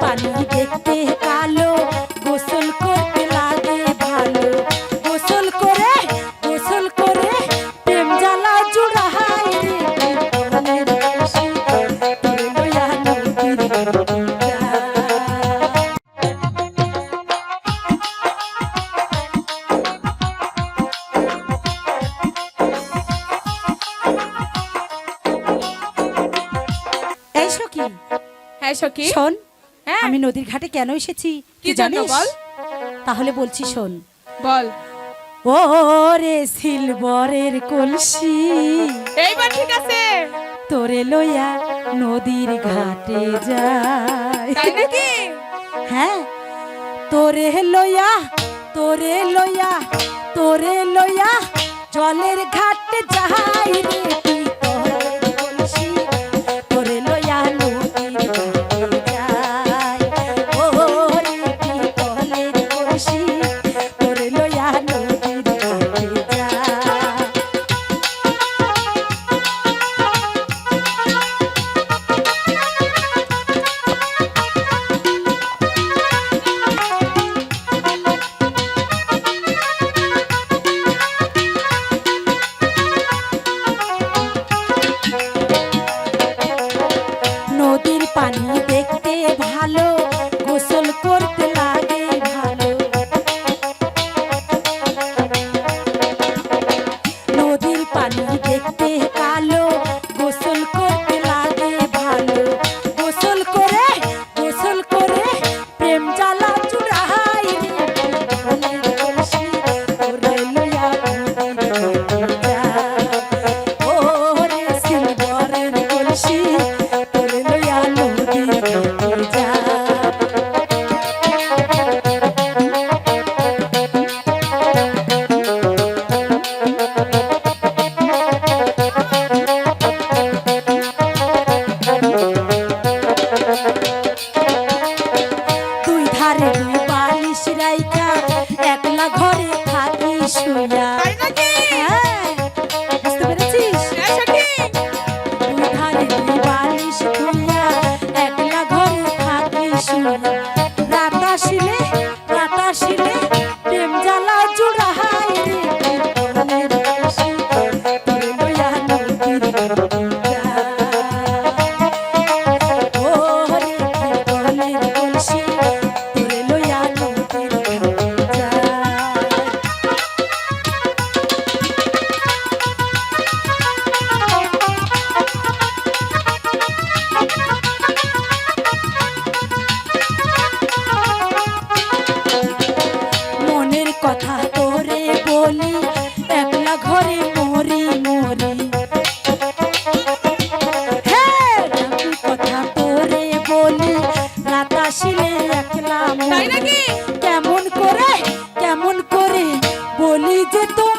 পানি দেখতে কালো গোসল করতে লাগে ভালো গোসল করে গোসল করে প্রেম জ্বালা। এই সখী হ্যাঁ সখী শোন। আমি নদীর ঘাটে কেন এসেছি? কি জানিস? বল? তাহলে বলছি শোন। বল। ও রে সিলবরের কলসি। এইবার ঠিক আছে। তোরে লইয়া নদীর ঘাটে যায় তাই নাকি? হ্যাঁ। তোরে লইয়া তোরে লইয়া তোরে লইয়া জলের ঘাটে যাই রে পানি দেখতে ভালো। সুরা তাই নাকি? হ্যাঁ বুঝতে পেরেছিস? হ্যাঁ, সঠিক ধারে বালিশ তুইয়া একলা ঘরে থাকি সুরা রাত আসিলে রাত আসিলে প্রেম জ্বালা জুড়া কথা তোরে বলি একলা ঘরে মরি মরি। কথা তোরে বলি রাত আসিলে একলা কেমন করে কেমন করে বলি যে তোর